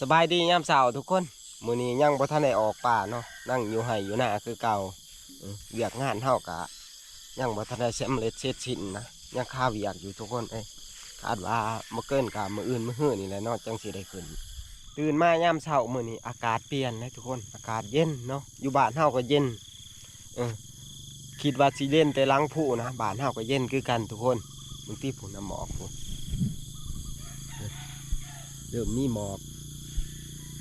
สบายดียามเช้าทุกคนมื้อนี้ยังบ่ทันได้ออกป่าเนาะนั่งอยู่ไห้อยู่หน้าคือเก่าเวียกงานเฮากะยังบ่ทันได้สำเร็จเสร็จสิ้นนะยังคาเวียกอยู่ทุกคนเอ้ยคาดว่าบ่เกินกะมื้ออื่นมื้อฮื้อนี่แหละเนาะจังสิได้ขึ้น ตื่นมายามเช้ามื้อนี้อากาศเปลี่ยนเลยทุกคนอากาศเย็นเนาะอยู่บ้านเฮาก็เย็นเออคิดว่าสิเย็นแต่หลังผู้นะบ้านเฮาก็เย็นคือกันทุกคนบางทีผู้น้ำหมอกพุ่นเออเริ่มมีหมอก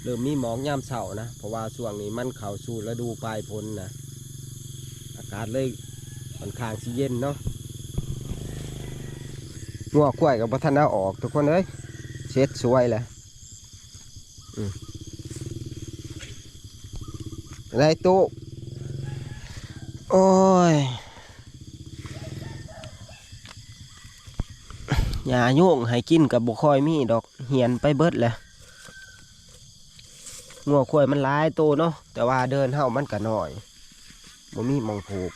เริ่มมีหมอกยามเช้านะ เพราะว่าช่วงนี้มันเข้าสู่ฤดูปลายฝนนะอากาศเลยค่อนข้างสิเย็นเนาะงัวควยกับพัฒนาออกทุกคนเอ้ยเช็ดสวยแหละไรตู้โอ้ยยาโยงให้กินกับบุคอยมีดอกเหียนไปเบิดแหละ งัวควายมันหลายโตวเนาะแต่ว่าเดินเฮามันก็น้อยบ่มีมองผูก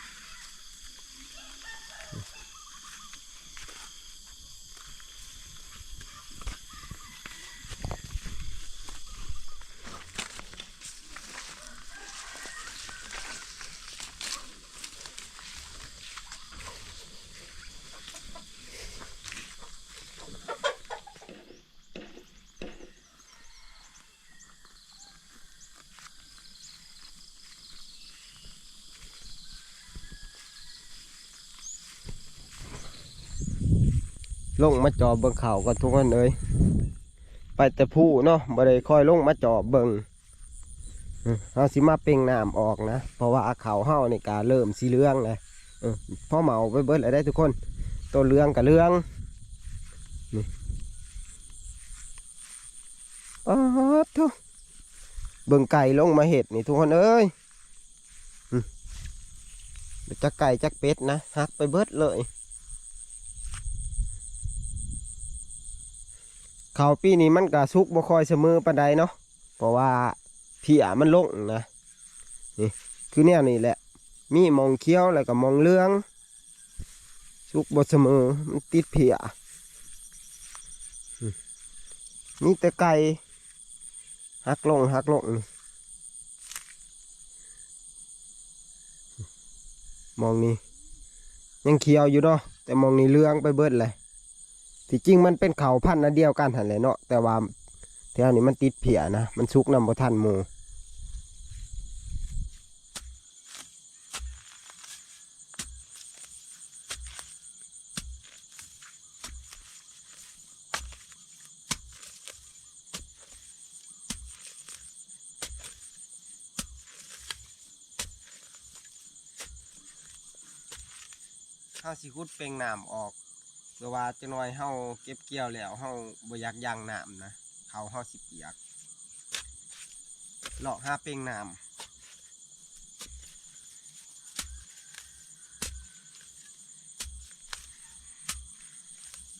ลงมาจอบเบิ่งเขากันทุกคนเอ้ยไปแต่ผู้เนาะบ่ได้คอยลงมาจอบเบิ่งอืมเฮาสิมาเป่งน้ำออกนะ เพราะว่าเขาเฮานี่การเริ่มสีเหลืองเลยเออพ่อเหมาไปเบิดแล้วได้ทุกคน ตัวเหลืองกับเหลืองนี่อ๋อทุกเบิ่งไก่ลงมาเห็ดนี่ทุกคนเอ้ยอืมจักไก่จักเป็ดนะหักไปเบิดเลย เขาวปีนี้มันก็สุกบ่ค่อยเสมอปานใดเนาะเพราะว่าเพียมันลงนะนี่คือแนวนี้แหละ มีมองเขียวแล้วก็มองเหลืองสุกบ่เสมอมันติดเพียอืมมีแต่ไก่หักลงหักลงมองนี้ยังเขียวอยู่เนาะแต่มองนี้เหลืองไปเบิดเลย ที่จริงมันเป็นเขาพันธุ์อันเดียวกันหันแหละเนาะแต่ว่าแถวนี้มันติดเพียนะมันซุกนำบ่ทันหมูข้าสิคุดเปลงน้ำออก เพื่อว่าจะน้อยเฮาเก็บเกี่ยวแล้วเฮาบ่อยากย่างน้ำนะเขาเฮาสิเปียกหลอกห้าเป่งน้ำ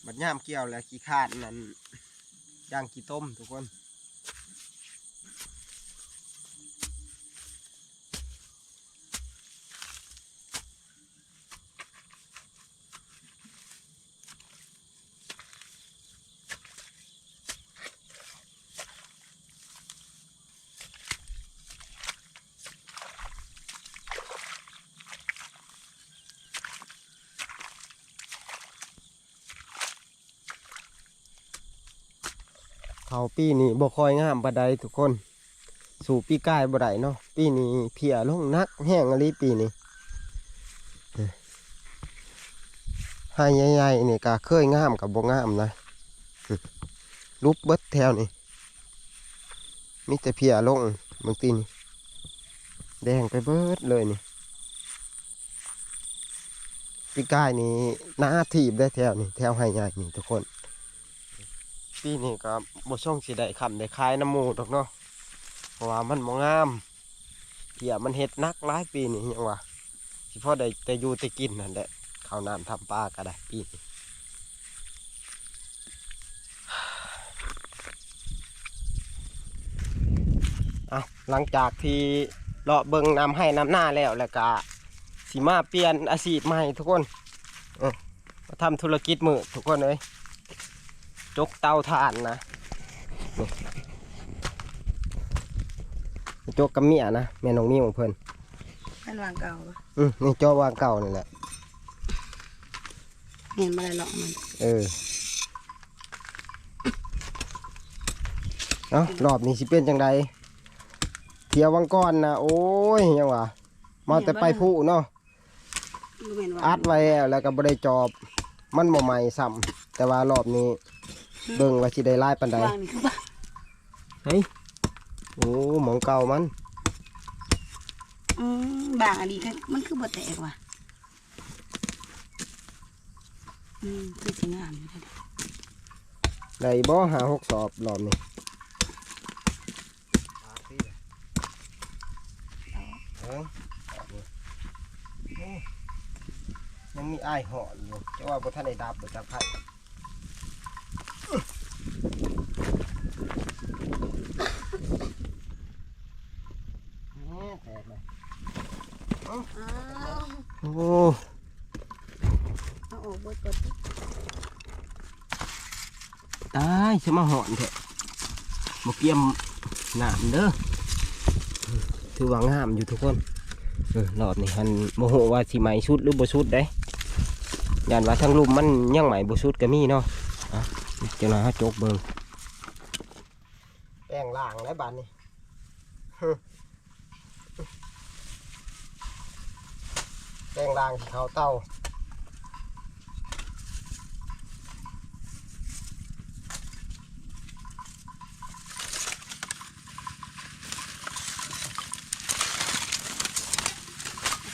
บัดย่ามเกี่ยวแล้วขี้ขาดนั่นย่างขี้ต้มทุกคน เขาปีนี้บ่คอยงามปานใดทุกคน สู่ปีกายบ่ได้เนาะปีนี้เพียลงนักแห้งอะไรปีนี้ให้ใหญ่ๆนี่ก็เคยงามกับบ่งามนะรูปเบิดแถวนี่มีแต่เพียลงบางทีนี่แดงไปเบิดเลยนี่ปีกายนี่หน้าทีบได้แถวนี่แถวให้ใหญ่นี่ทุกคน ปีนี้ก็บ่ช่องสิได้คำได้คายน้ำหมูดอกเนาะเพราะว่ามันบ่งามเพียมันเฮ็ดนักหลายปีนี่ยังว่าสิพอได้แต่อยู่แต่กินนั่นแหละข้าวน้ำทำปลาก็ได้ปีนี้เอาหลังจากที่เลาะเบิงน้ำให้น้ำหน้าแล้วแล้วก็สิมาเปลี่ยนอาชีพใหม่ทุกคนเออมาทำธุรกิจมือทุกคนเลย จกเตาถ่านนะนี่โจกกับเมียนะแม่น้องนิ้วเพิ่นมันวางเก่าปะอืมนี่จอวางเก่านี่แหละเห็นมาเลยหรอกมัน เออเอ้ารอบนี้สิเป็นจังไดเที่ยววังก้อนนะโอ้ยยังวะมาแต่ไปผู้เนาะบ่แม่นว่าอัดไว้แล้วแล้วก็บ่ได้จอบ มันบ่ใหม่ซ้ำแต่ว่ารอบนี้ เบิ่งว่าสิได้หลายปานใดวางนี่คือบ้าเฮ้ยโอ้หมองเก่ามันอืมบางอันนี้คือมันคือบ่แตกว่ะอืมคือสิงามอยู่เด้อได้บ่หาหกสอบรอบนี้เอ้ยยังมีอ้ายหอนอยู่จะว่าบ่ทันได้ดับบ่จักไผแตกเลย อ้าว โอ้เอาออกบดก่อนตายจะมาหอนเถอะมาเกี่ยมหนามเด้อถือว่างามอยู่ทุกคนเออรอบนี้ฮันโมโหว่าสิไหมชุดหรือบ่ชุดได้ยานว่าทั้งลุมมันยังไหมบ่ชุดก็มีเนาะ อะเจ้าหน้าจกเบิ่งแป้งล่างแล้วบานนี้ฮึแป้งล่างที่เขาเต้า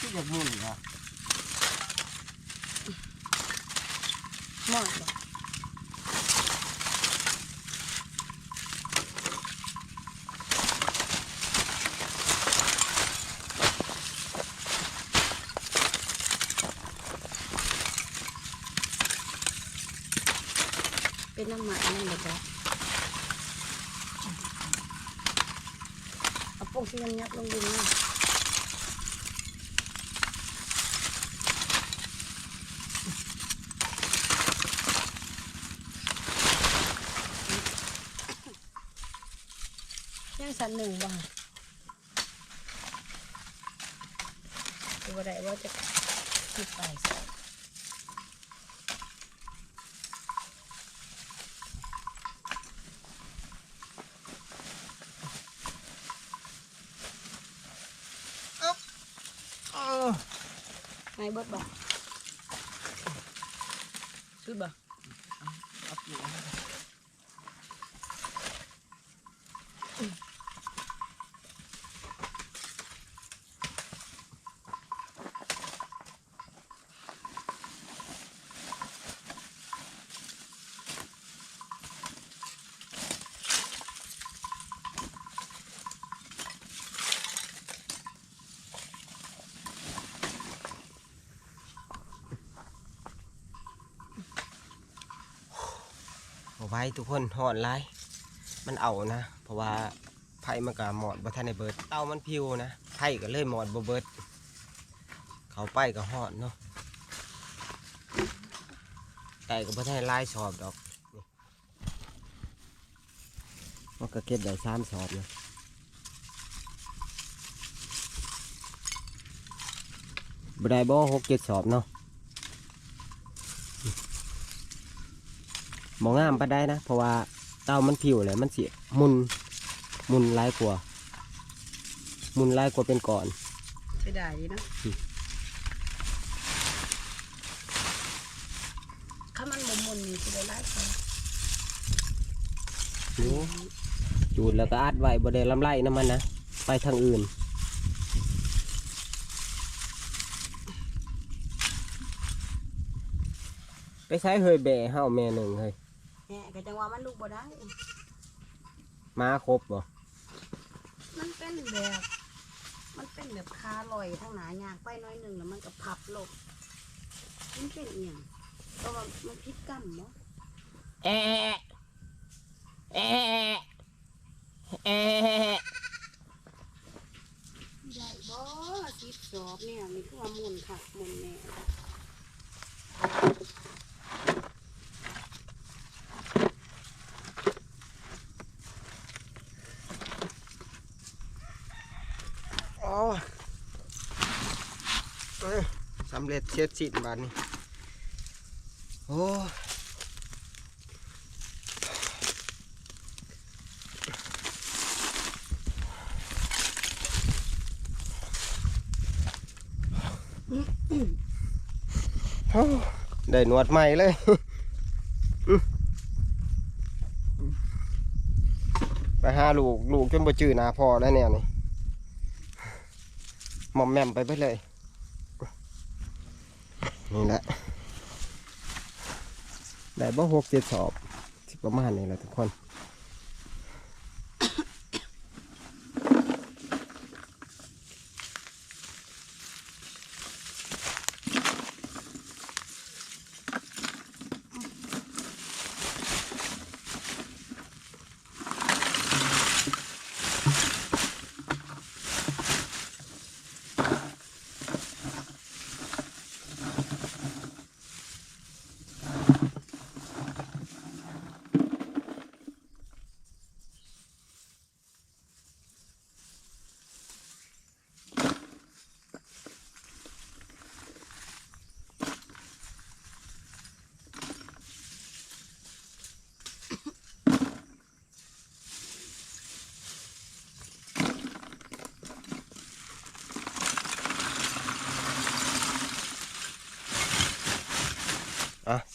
ที่จะมุ่นครับหมดบ่ เป็นน้ำหมักนั่นเลยจ้ะเอาพวกที่ยับยับลงดินนะยังสันหนึ่งบ่ดูว่าได้ว่าจะคิดไปสิไงเบิด ไว้ทุกคนหอนไรมันเอานะ เพราะว่าไผ่มันก็หมอดบ่ทันในเบิดเต้ามันพิวนะไผ่ก็เลยหมอดบ่เบิด เขาไปก็หอนเนาะแต่ก็บ่ทันไล่สอบดอกมันก็เก็บได้สามสอบนะบ่ได้บ่หกเจ็ดสอบเนาะ มองงามไปได้นะ เพราะว่าเต้ามันผิวเลยมันเสียมุนมุนร้ายกว่า มุนร้ายกว่าเป็นก่อนไปได้ดีเนาะอืมถ้ามันบ่มุนนี่สิได้หลายกว่าอยู่จูดแล้วก็อัดไว้บ่ได้ลำไรน้ำมันนะ ไปทางอื่นไปใช้เฮยแบ่เฮาแม่หนึ่งเฮ้ย แหน่ก็จังว่ามันลูกบ่ได้ม้าครบบ่มันเป็นแบบ มันเป็นแบบคาลอยทั้งหนายางไปหน้อยหนึ่งแล้วมันก็พับลงมันเป็นเอียงเพราะว่ามันพิษกรรมเนาะแอะแอะแอะได้บ่สิบสอบเนี่ยมีคือว่ามุนค่ะมุนแน่ เอ้ยสำเร็จเช็ดสินบานนี้ โอ้ได้หนวดใหม่เลยไปหาลูก ลูกจนบ่จื้อนาพอแล้วแนวนี้หมอมแมมไปไปเลย นี่แหละได้บ่หกเจ็ดสอบ ประมาณนี้แหละทุกคน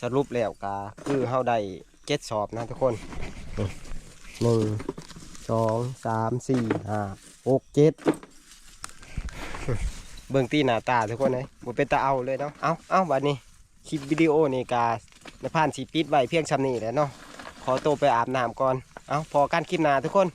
สรุปแล้วกาคือเฮาได้เจ็ดสอบนะทุกคนนี่หนึ่งสองสามสี่ห้าหกเจ็ดเบิ่งตีหน้าตาทุกคนเลยบ่เป็นตาเอาเลยเนาะเอาเอาบัดนี้คลิปวิดีโอนี่กาในผ่านสีปิดไว้เพียงชำนี้แหล้วเนาะขอตัวไปอาบน้ำก่อนเอาพอกันคลิปหน้าทุกคน